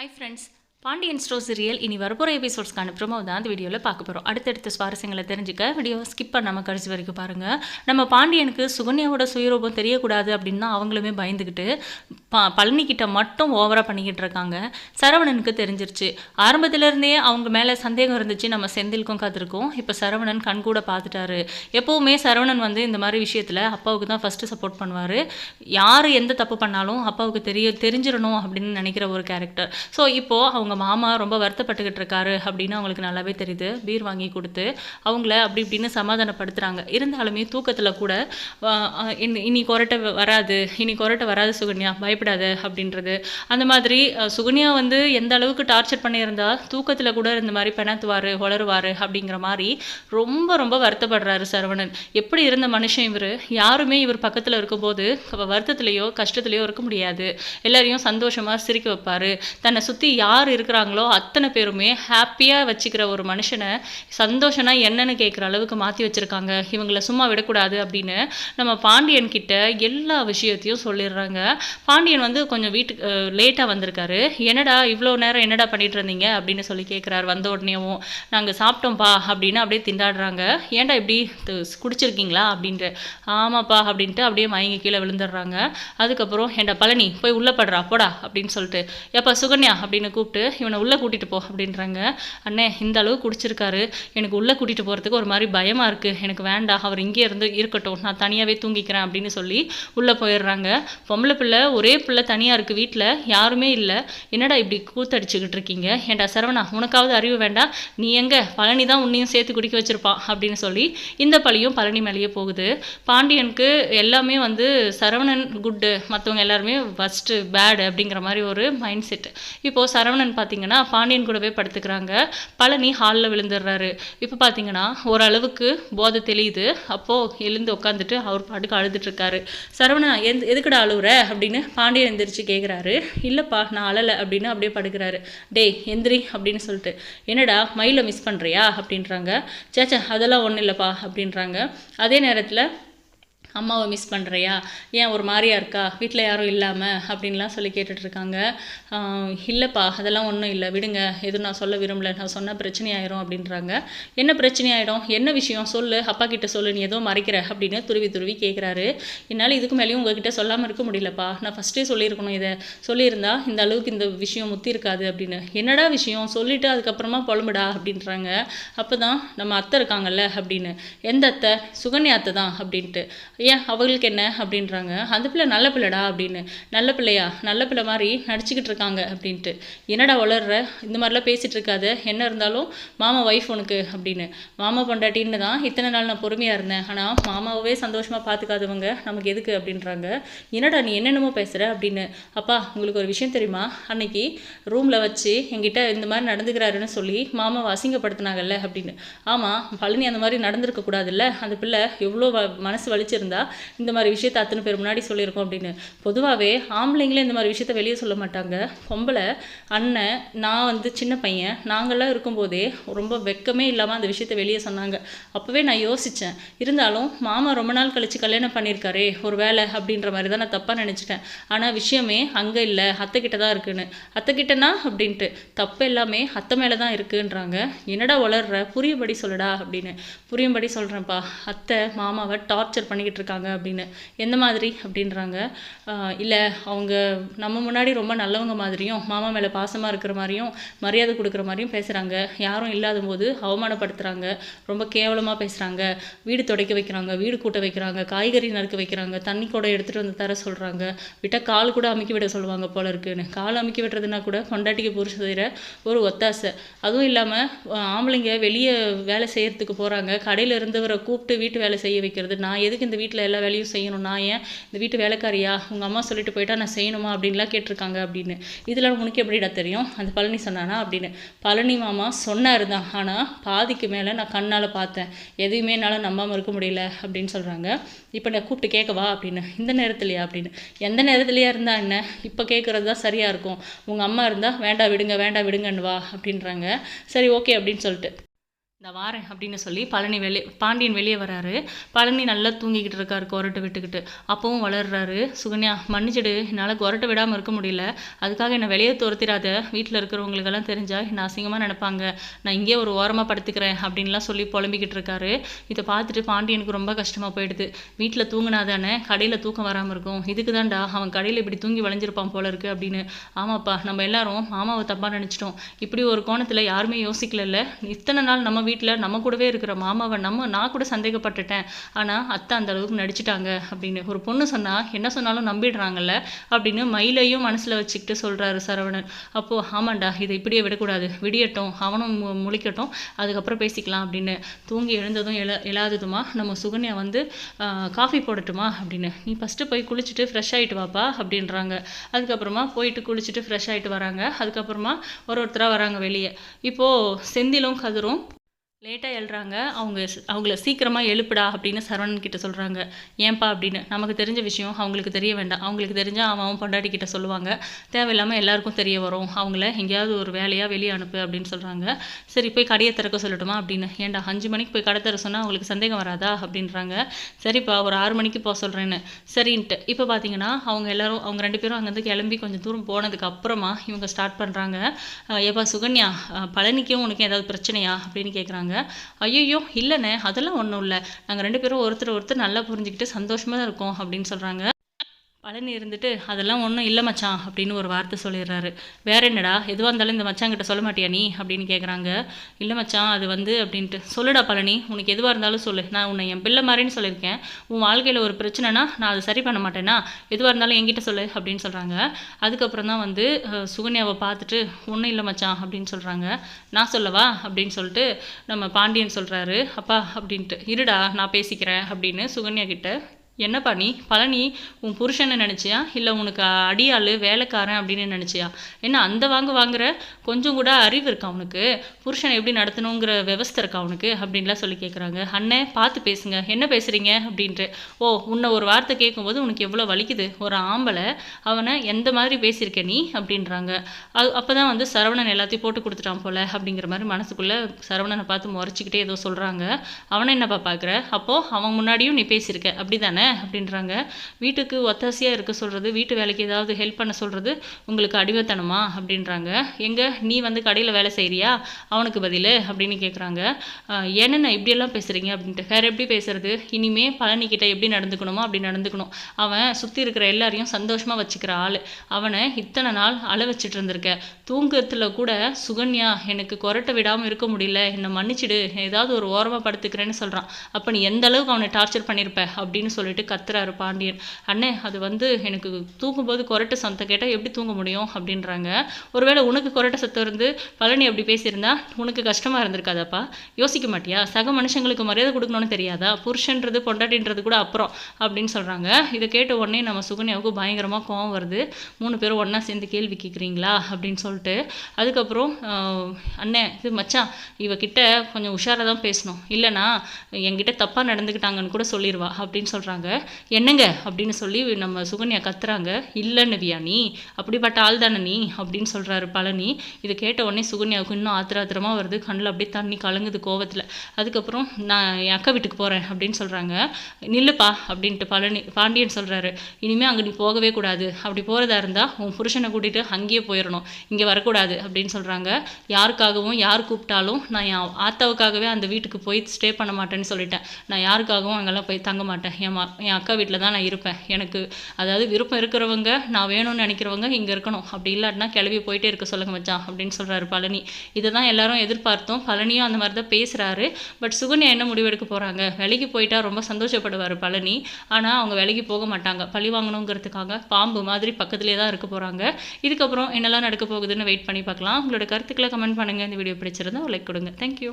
Hi friends, Pandian store serial இனி வரப்போகிற எபிசோட்ஸ்க்கான promo தான் அந்த வீடியோவில் பார்க்க போகிறோம் அடுத்தடுத்த சுவாரஸ்யங்களை தெரிஞ்சுக்க வீடியோ ஸ்கிப் பண்ணாமல் கடைசி வரைக்கும் பாருங்கள் நம்ம பாண்டியனுக்கு சுகன்யாவோட சுயரூபம் தெரியக்கூடாது அப்படின்னு தான் அவங்களுமே பயந்துக்கிட்டு ப பழனிக்கிட்ட மட்டும் ஓவராக பண்ணிக்கிட்டு இருக்காங்க. சரவணனுக்கு தெரிஞ்சிருச்சு. ஆரம்பத்திலேருந்தே அவங்க மேலே சந்தேகம் இருந்துச்சு. நம்ம செந்திலுக்கும் காத்திருக்கோம். இப்போ சரவணன் கண்கூட பார்த்துட்டாரு. எப்போவுமே சரவணன் வந்து இந்த மாதிரி விஷயத்தில் அப்பாவுக்கு தான் ஃபஸ்ட்டு சப்போர்ட் பண்ணுவார். யார் எந்த தப்பு பண்ணாலும் அப்பாவுக்கு தெரிய தெரிஞ்சிடணும் அப்படின்னு நினைக்கிற ஒரு கேரக்டர் ஸோ இப்போது அவங்க மாமா ரொம்ப வருத்தப்பட்டுக்கிட்டு இருக்காரு அப்படின்னு அவங்களுக்கு நல்லாவே தெரியுது. பீர் வாங்கி கொடுத்து அவங்கள அப்படி இப்படின்னு சமாதானப்படுத்துகிறாங்க இருந்தாலுமே தூக்கத்தில் கூட ஆ, இனி- கொரட்டை வ- வராது இனி கொரட்டை வராது சுகன்யா பயப்படாத அப்படின்றது. அந்த மாதிரி சுகன்யா வந்து எந்த அளவுக்கு டார்ச்சர் பண்ணியிருந்தா தூக்கத்தில் கூட இந்த மாதிரி பெணத்துவார் வளருவார் அப்படிங்கிற மாதிரி ரொம்ப ரொம்ப வருத்தப்படுறாரு சரவணன். எப்படி இருந்த மனுஷன் இவர்? யாருமே இவர் பக்கத்தில் இருக்கும்போது வருத்தத்துலேயோ கஷ்டத்துலேயோ இருக்க முடியாது. எல்லாரையும் சந்தோஷமாக சிரிக்க வைப்பார். தன்னை சுற்றி யார் இருக்கிறாங்களோ அத்தனை பேருமே ஹாப்பியாக வச்சுக்கிற ஒரு மனுஷனை சந்தோஷம்னா என்னன்னு கேட்குற அளவுக்கு மாற்றி வச்சுருக்காங்க. இவங்களை சும்மா விடக்கூடாது அப்படின்னு நம்ம பாண்டியன் கிட்ட எல்லா விஷயத்தையும் சொல்லிடுறாங்க. பாண்டியன் வந்து கொஞ்சம் வீட்டுக்கு லேட்டாக வந்திருக்காரு. என்னடா இவ்வளோ நேரம் என்னடா பண்ணிட்டு இருந்தீங்க? அப்படின்னு சொல்லி கேட்குறாரு வந்த உடனேவும் நாங்கள் சாப்பிட்டோம்ப்பா அப்படின்னு அப்படியே திண்டாடுறாங்க. ஏன்டா இப்படி குடிச்சிருக்கீங்களா? அப்படின்ட்டு ஆமாப்பா அப்படின்ட்டு அப்படியே மயங்கி கீழே விழுந்துடுறாங்க. அதுக்கப்புறம் ஏன்டா பழனி போய் உள்ளப்படுறா போடா அப்படின்னு சொல்லிட்டு எப்பா சுகன்யா அப்படின்னு கூப்பிட்டு இவனை உள்ளே கூட்டிகிட்டு போ அப்படின்றாங்க. அண்ணே இந்த அளவு குடிச்சிருக்காரு. எனக்கு உள்ளே கூட்டிகிட்டு போகிறதுக்கு ஒரு மாதிரி பயமாக இருக்குது எனக்கு வேண்டாம் அவர் இங்கே இருந்து இருக்கட்டும். நான் தனியாகவே தூங்கிக்கிறேன் அப்படின்னு சொல்லி உள்ளே போயிடுறாங்க. பொம்பளை பிள்ளை ஒரே பிள்ளை தனியாக இருக்குது வீட்டில் யாருமே இல்லை. என்னடா இப்படி கூத்தடிச்சுக்கிட்டு இருக்கீங்க? ஏன்டா சரவணா உனக்காவது அறிவு வேண்டாம் நீ எங்கே? பழனி தான் உன்னையும் சேர்த்து குடிக்க வச்சுருப்பான் அப்படின்னு சொல்லி இந்த பழியும் பழனி மேலேயே போகுது. பாண்டியனுக்கு எல்லாமே வந்து சரவணன் குட்டு மற்றவங்க எல்லாருமே ஃபஸ்ட்டு பேடு அப்படிங்கிற மாதிரி ஒரு மைண்ட் செட் இப்போது சரவணன் பார்த்தீங்கன்னா பாண்டியன் கூடவே படுத்துக்கிறாங்க. பழனி ஹாலில் விழுந்துடுறாரு. இப்போ பார்த்தீங்கன்னா ஓரளவுக்கு போதை தெளியுது. அப்போது எழுந்து உட்காந்துட்டு அவர் பாட்டுக்கு அழுதுட்டுருக்காரு. சரவணா எந்த எதுக்குடா அழுவுற? அப்படின்னு பாண்டியன் எந்திரிச்சு கேட்குறாரு இல்லைப்பா நான் அழலை அப்படின்னு அப்படியே படுக்கிறாரு. டேய் எந்திரி அப்படின்னு சொல்லிட்டு. என்னடா மயிலை மிஸ் பண்ணுறியா அப்படின்றாங்க. சேச்சா அதெல்லாம் ஒன்றும் இல்லைப்பா அப்படின்றாங்க. அதே நேரத்தில் அம்மாவை மிஸ் பண்ணுறியா ஏன் ஒரு மாதிரியா இருக்கா? வீட்டில் யாரும் இல்லாமல் அப்படின்லாம் சொல்லி கேட்டுட்ருக்காங்க. இல்லைப்பா அதெல்லாம் ஒன்றும் இல்லை. விடுங்க எதுவும் நான் சொல்ல விரும்பல. நான் சொன்னால் பிரச்சனை ஆயிரும் அப்படின்றாங்க. என்ன பிரச்சனை ஆகிடும் என்ன விஷயம்? சொல்லு. அப்பா கிட்ட சொல்லு. நீ ஏதோ மறைக்கிற அப்படின்னு துருவி துருவி கேட்குறாரு என்னால் இதுக்கு மேலேயும் உங்ககிட்ட சொல்லாமல் இருக்க முடியலப்பா. நான் ஃபஸ்ட்டே சொல்லியிருக்கணும் இதை. சொல்லியிருந்தா இந்த அளவுக்கு இந்த விஷயம் முத்தி இருக்காது அப்படின்னு. என்னடா விஷயம்? சொல்லிட்டு அதுக்கப்புறமா புலம்புடா அப்படின்றாங்க. அப்போ தான் நம்ம அத்தை இருக்காங்கல்ல அப்படின்னு. எந்த அத்தை? சுகன்யா அத்தை தான் அப்படின்ட்டு. ஏன் அவங்களுக்கு என்ன அப்படின்றாங்க. அந்த பிள்ளை நல்ல பிள்ளைடா அப்படின்னு. நல்ல பிள்ளையா? நல்ல பிள்ளை மாதிரி நடிச்சுக்கிட்டு இருக்காங்க அப்படின்ட்டு. என்னடா வளர்ற? இந்த மாதிரிலாம் பேசிகிட்டு இருக்காத. என்ன இருந்தாலும் மாமா ஒய்ஃப் உனக்கு அப்படின்னு. மாமா பொண்டாட்டின்னு தான் இத்தனை நாள் நான் பொறுமையாக இருந்தேன். ஆனால் மாமாவே சந்தோஷமாக பார்த்துக்காதவங்க நமக்கு எதுக்கு அப்படின்றாங்க. என்னடா நீ என்னென்னமோ பேசுகிற அப்படின்னு. அப்பா உங்களுக்கு ஒரு விஷயம் தெரியுமா? அன்னைக்கு ரூமில் வச்சு என்கிட்ட இந்த மாதிரி நடந்துக்கிறாருன்னு சொல்லி மாமாவை அசிங்கப்படுத்தினாங்கல்ல அப்படின்னு. ஆமாம் பழனி அந்த மாதிரி நடந்திருக்க கூடாதுல்ல அந்த பிள்ளை எவ்வளோ வ- மனசு வலிச்சிருந்தேன் இந்த மாதிரி விஷயத்த அத்தனை பேர் முன்னாடி சொல்லியிருக்கோம் அப்படின்னு. பொதுவாகவே ஆம்பளைங்களே இந்த மாதிரி விஷயத்த வெளியே சொல்ல மாட்டாங்க. பொம்பளை அண்ணன் நான் வந்து சின்ன பையன் நாங்கள்லாம் இருக்கும்போதே ரொம்ப வெக்கமே இல்லாமல் அந்த விஷயத்த வெளியே சொன்னாங்க. அப்போவே நான் யோசித்தேன் இருந்தாலும் மாமா ரொம்ப நாள் கழிச்சு கல்யாணம் பண்ணியிருக்காரே ஒரு வேலை அப்படின்ற மாதிரி தான் நான் தப்பாக நினச்சிட்டேன். ஆனால் விஷயமே அங்கே இல்லை அத்தை கிட்ட தான் இருக்குன்னு. அத்தை கிட்டனா அப்படின்ட்டு. தப்பு எல்லாமே அத்தை மேலே தான் இருக்குன்றாங்க. என்னடா வளர்ற புரியும்படி சொல்லுடா அப்படின்னு. புரியும்படி சொல்கிறேன்ப்பா அத்தை மாமாவை டார்ச்சர் பண்ணிக்கிட்டு இருக்காங்க அப்படின்னு. எந்த மாதிரி? அப்படின்றாங்க. இல்லை அவங்க நம்ம முன்னாடி ரொம்ப நல்லவங்க மாதிரியும் மாமா மேலே பாசமாக இருக்கிற மாதிரியும் மரியாதை கொடுக்குற மாதிரியும் பேசுகிறாங்க யாரும் இல்லாத போது அவமானப்படுத்துகிறாங்க ரொம்ப கேவலமாக பேசுகிறாங்க வீடு துடைக்க வைக்கிறாங்க வீடு கூட்ட வைக்கிறாங்க காய்கறி நறுக்க வைக்கிறாங்க தண்ணி கூட எடுத்துகிட்டு வந்து தர சொல்கிறாங்க விட்டால் கால் கூட அமுக்கி விட சொல்லுவாங்க போல இருக்குன்னு. கால் அமுக்கி விடுறதுனா கூட கொண்டாட்டிக்கு புருஷ செய்கிற ஒரு ஒத்தாசை. அதுவும் இல்லாமல் ஆம்பளைங்க வெளியே வேலை செய்கிறதுக்கு போகிறாங்க கடையில் இருந்தவரை கூப்பிட்டு வீட்டு வேலை செய்ய வைக்கிறது. நான் எதுக்கு இந்த வீட்டில் எல்லா வேலையும் செய்யணும். நான் ஏன் இந்த வீட்டு வேலைக்காரியா? உங்கள் அம்மா சொல்லிட்டு போயிட்டா நான் செய்யணுமா? அப்படின்லாம் கேட்டிருக்காங்க அப்படின்னு. இதில் உனக்கு எப்படிடா தெரியும்? அந்த பழனி சொன்னானா அப்படின்னு. பழனி மாமா சொன்னார் தான். ஆனால் பாதிக்கு மேலே நான் கண்ணால் பார்த்தேன். எதையுமே என்னால் நம்பாமல் இருக்க முடியல அப்படின்னு சொல்கிறாங்க இப்போ நான் கூப்பிட்டு கேட்கவா அப்படின்னு. இந்த நேரத்துலையா அப்படின்னு. எந்த நேரத்துலையா இருந்தால் என்ன? இப்போ கேட்குறது தான் சரியாக இருக்கும். உங்கள் அம்மா இருந்தால் வேண்டாம் விடுங்க வேண்டாம் விடுங்கன்னு வா அப்படின்றாங்க. சரி ஓகே அப்படின்னு சொல்லிட்டு. இந்த வாரேன் அப்படின்னு சொல்லி பழனி வெளியே பாண்டியன் வெளியே வராரு. பழனி நல்லா தூங்கிக்கிட்டு இருக்காரு கொரட்டை விட்டுக்கிட்டு. அப்பவும் வளர்றாரு. சுகன்யா மன்னிச்சிடு. என்னால் கொரட்டை விடாமல் இருக்க முடியல. அதுக்காக என்னை வெளியே துரத்திடாத வீட்டில் இருக்கிறவங்களுக்கெல்லாம் தெரிஞ்சால் என்ன அசிங்கமாக நினப்பாங்க. நான் இங்கேயே ஒரு ஓரமாக படுத்துக்கிறேன் அப்படின்லாம் சொல்லி புலம்பிக்கிட்டு இருக்காரு. இதை பார்த்துட்டு பாண்டியனுக்கு ரொம்ப கஷ்டமாக போயிடுது. வீட்டில் தூங்கினாதானே கடையில் தூக்கம் வராமல் இருக்கும். இதுக்கு தான்டா. அவன் கடையில் இப்படி தூங்கி வளைஞ்சிருப்பான் போல இருக்கு அப்படின்னு. ஆமாப்பா. நம்ம எல்லாரும் மாமாவை தப்பாக நினச்சிட்டோம். இப்படி ஒரு கோணத்தில் யாருமே யோசிக்கல இத்தனை நாள் நம்ம வீட்டில் நம்ம கூடவே இருக்கிற மாமாவை நம்ம நான் கூட சந்தேகப்பட்டுட்டேன். ஆனால் அத்தை அந்த அளவுக்கு நடிச்சிட்டாங்க அப்படின்னு. ஒரு பொண்ணு சொன்னால் என்ன சொன்னாலும் நம்பிடுறாங்கல்ல? அப்படின்னு மயிலையும் மனசில் வச்சுக்கிட்டு சொல்கிறாரு சரவணன். அப்போது ஆமாண்டா இதை இப்படியே விடக்கூடாது. விடியட்டும் அவனும் மு- முழிக்கட்டும். அதுக்கப்புறம் பேசிக்கலாம் அப்படின்னு. தூங்கி எழுந்ததும் எழ எழாததுமா? நம்ம சுகன்யா வந்து காஃபி போடட்டுமா? அப்படின்னு. நீ ஃபஸ்ட்டு போய் குளிச்சுட்டு ஃப்ரெஷ் ஆகிட்டு வாப்பா அப்படின்றாங்க. அதுக்கப்புறமா போயிட்டு குளிச்சுட்டு ஃப்ரெஷ் ஆகிட்டு வராங்க. அதுக்கப்புறமா ஒரு ஒருத்தராக வராங்க வெளியே. இப்போது செந்திலும் கதிரும் லேட்டாக எழுறாங்க. அவங்க அவங்கள சீக்கிரமாக எழுப்புடா அப்படின்னு சரவணன் கிட்ட சொல்கிறாங்க ஏன்பா அப்படின்னு? நமக்கு தெரிஞ்ச விஷயம் அவங்களுக்கு தெரிய வேண்டாம். அவங்களுக்கு தெரிஞ்சால் அவன் அவன் பொண்டாட்டி கிட்ட சொல்லுவாங்க. தேவையில்லாமல் எல்லாருக்கும் தெரிய வரும். அவங்கள எங்கேயாவது ஒரு வேலையாக வெளியே அனுப்பு அப்படின்னு சொல்கிறாங்க சரி போய் கடையை திறக்க சொல்லட்டுமா அப்படின்னு? ஏன்டா அஞ்சு மணிக்கு போய் கடை திற சொன்னால் அவங்களுக்கு சந்தேகம் வராதா அப்படின்றாங்க. சரிப்பா ஒரு ஆறு மணிக்கு போக சொல்கிறேன்னு சரின்ட்டு. இப்போ பார்த்தீங்கன்னா அவங்க எல்லாரும் அவங்க ரெண்டு பேரும் அங்கேருந்து கிளம்பி கொஞ்சம் தூரம் போனதுக்கு அப்புறமா இவங்க ஸ்டார்ட் பண்ணுறாங்க ஏப்பா சுகன்யா பழனிக்கும் உனக்கு ஏதாவது பிரச்சனையா அப்படின்னு கேட்குறாங்க ஐயோ இல்லைண்ணே அதெல்லாம் ஒன்றும் இல்லை. நாங்கள் ரெண்டு பேரும் ஒருத்தர் ஒருத்தர் நல்லா புரிஞ்சுக்கிட்டு சந்தோஷமாக தான் இருக்கோம் அப்படின்னு சொல்கிறாங்க பழனி இருந்துட்டு அதெல்லாம் ஒன்றும் இல்லை மச்சான் அப்படின்னு ஒரு வார்த்தை சொல்லிடுறாரு. வேற என்னடா? எதுவாக இருந்தாலும் இந்த மச்சாங்கிட்ட சொல்ல மாட்டியா நீ? அப்படின்னு கேட்குறாங்க இல்லை மச்சான் அது வந்து அப்படின்ட்டு. சொல்லுடா பழனி உனக்கு எதுவாக இருந்தாலும் சொல்லு. நான் உன்னை என் பிள்ளை மாதிரின்னு சொல்லியிருக்கேன். உன் வாழ்க்கையில் ஒரு பிரச்சனைனா நான் அதை சரி பண்ண மாட்டேனா? எதுவாக இருந்தாலும் என்கிட்ட சொல்லு அப்படின்னு சொல்கிறாங்க அதுக்கப்புறம் தான் வந்து சுகன்யாவை பார்த்துட்டு ஒன்றும் இல்லை மச்சான் அப்படின்னு சொல்கிறாங்க நான் சொல்லவா? அப்படின்னு சொல்லிட்டு நம்ம பாண்டியன் சொல்கிறாரு அப்பா அப்படின்ட்டு. இருடா நான் பேசிக்கிறேன் அப்படின்னு சுகன்யா கிட்ட என்னப்பா நீ? பழனி உன் புருஷனை நினச்சியா? இல்லை உனக்கு அடியாள் வேலைக்காரன் அப்படின்னு நினச்சியா? என்ன அந்த வாங்க வாங்குற? கொஞ்சம் கூட அறிவு இருக்கா அவனுக்கு புருஷனை எப்படி நடத்தணுங்கிற விவஸ்தை இருக்கா அவனுக்கு அப்படின்லாம் சொல்லி கேட்குறாங்க அண்ணே பார்த்து பேசுங்க. என்ன பேசுகிறீங்க அப்படின்ட்டு. ஓ உன்னை ஒரு வார்த்தை கேட்கும்போது உனக்கு எவ்வளோ வலிக்குது? ஒரு ஆம்பளை அவனை எந்த மாதிரி பேசியிருக்க நீ? அப்படின்றாங்க. அது அப்போ தான் வந்து சரவணன் எல்லாத்தையும் போட்டு கொடுத்துட்டான் போல அப்படிங்கிற மாதிரி மனசுக்குள்ளே சரவணனை பார்த்து முறைச்சிக்கிட்டே ஏதோ சொல்கிறாங்க அவனை என்னப்பா பார்க்குற? அப்போது அவன் முன்னாடியும் நீ பேசியிருக்க. அப்படி தானே அப்படின்றாங்க. வீட்டுக்கு ஒத்தாசையாக இருக்க சொல்கிறது வீட்டு வேலைக்கு ஏதாவது ஹெல்ப் பண்ண சொல்கிறது உங்களுக்கு அடிமைத்தனமா அப்படின்றாங்க. எங்கே நீ வந்து கடையில் வேலை செய்கிறியா அவனுக்கு பதில் அப்படின்னு கேட்குறாங்க என்னென்ன இப்படியெல்லாம் பேசுகிறீங்க அப்படின்ட்டு. வேறு எப்படி பேசுறது? இனிமே பழனிக்கிட்ட எப்படி நடந்துக்கணுமோ அப்படி நடந்துக்கணும். அவன் சுற்றி இருக்கிற எல்லாரையும் சந்தோஷமாக வச்சுக்கிற ஆள். அவனை இத்தனை நாள் அழ வச்சுட்டு இருந்திருக்க. தூங்கத்தில் கூட சுகன்யா எனக்கு கொரட்டை விடாமல் இருக்க முடியல. என்னை மன்னிச்சிடு. ஏதாவது ஒரு ஓரமாக படுத்துக்கிறேன்னு சொல்கிறான் அப்போ நீ எந்த அளவுக்கு அவனை டார்ச்சர் பண்ணியிருப்ப அப்படின்னு சொல்லிட்டு கத்துறாரு பாண்டியன். அண்ணே அது வந்து எனக்கு தூங்கும்போது கொரட்டை சத்தம் கேட்டால் எப்படி தூங்க முடியும்? அப்படின்றாங்க. ஒருவேளை உனக்கு கொரட்டை சத்தம் இருந்து பழனி அப்படி பேசியிருந்தா உனக்கு கஷ்டமாக இருந்திருக்காதாப்பா? யோசிக்க மாட்டியா? சக மனுஷங்களுக்கு மரியாதை கொடுக்கணும்னு தெரியாதா? புருஷன்றது பொண்டாட்டின்றது கூட அப்புறம் அப்படின்னு சொல்கிறாங்க இதை கேட்ட உடனே நம்ம சுகன்யாவுக்கு பயங்கரமாக கோவம் வருது. மூணு பேரும் ஒன்றா சேர்ந்து கேள்வி கேட்குறீங்களா அப்படின்னு சொல்லிட்டு. அதுக்கப்புறம் அண்ணே இது மச்சான் இவகிட்ட கொஞ்சம் உஷாராக தான் பேசணும். இல்லைனா என்கிட்ட தப்பாக நடந்துக்கிட்டாங்கன்னு கூட சொல்லிடுவா அப்படின்னு சொல்கிறாங்க என்னங்க? அப்படின்னு சொல்லி நம்ம சுகன்யா கத்துறாங்க. இல்லைன்னு வியா நீ? அப்படிப்பட்ட ஆள் தானே நீ? அப்படின்னு சொல்கிறாரு பழனி. இதை கேட்ட உடனே சுகன்யாவுக்கு இன்னும் ஆத்திர ஆத்திரமா வருது. கண்ணில் அப்படியே தண்ணி கலங்குது கோவத்தில். அதுக்கப்புறம் நான் என் அக்கா வீட்டுக்கு போகிறேன் அப்படின்னு சொல்கிறாங்க நில்லுப்பா அப்படின்ட்டு பழனி பாண்டியன் சொல்கிறாரு இனிமேல் அங்கே நீ போகவே கூடாது. அப்படி போகிறதா இருந்தால் உன் புருஷனை கூட்டிகிட்டு அங்கேயே போயிடணும் இங்கே வரக்கூடாது அப்படின்னு சொல்கிறாங்க யாருக்காகவும் யார் கூப்பிட்டாலும் நான் என் ஆத்தாவுக்காகவே அந்த வீட்டுக்கு போய் ஸ்டே பண்ண மாட்டேன்னு சொல்லிட்டேன். நான் யாருக்காகவும் அங்கெல்லாம் போய் தங்க மாட்டேன். ஏமா என் அக்கா வீட்டில் தான் நான் இருப்பேன். எனக்கு அதாவது விருப்பம் இருக்கிறவங்க நான் வேணும்னு நினைக்கிறவங்க இங்கே இருக்கணும். அப்படி இல்லாட்டினா கிளம்பி போயிட்டே இருக்க சொல்லுங்க மச்சான் அப்படின்னு சொல்கிறாரு பழனி. இதை தான் எல்லாரும் எதிர்பார்த்தோம். பழனியும் அந்த மாதிரி தான் பேசுகிறாரு பட் சுகன்யா என்ன முடிவெடுக்க போகிறாங்க வேலைக்கு போயிட்டா ரொம்ப சந்தோஷப்படுவார் பழனி. ஆனால் அவங்க வேலைக்கு போக மாட்டாங்க. பழி வாங்கணுங்கிறதுக்காக பாம்பு மாதிரி பக்கத்துலேயே தான் இருக்க போகிறாங்க இதுக்கப்புறம் என்னெல்லாம் நடக்க போகுதுன்னு வெயிட் பண்ணி பார்க்கலாம். உங்களோட கருத்துக்களை கமெண்ட் பண்ணுங்கள் இந்த வீடியோ பிடிச்சிருந்தா லைக் கொடுங்க. தேங்க்யூ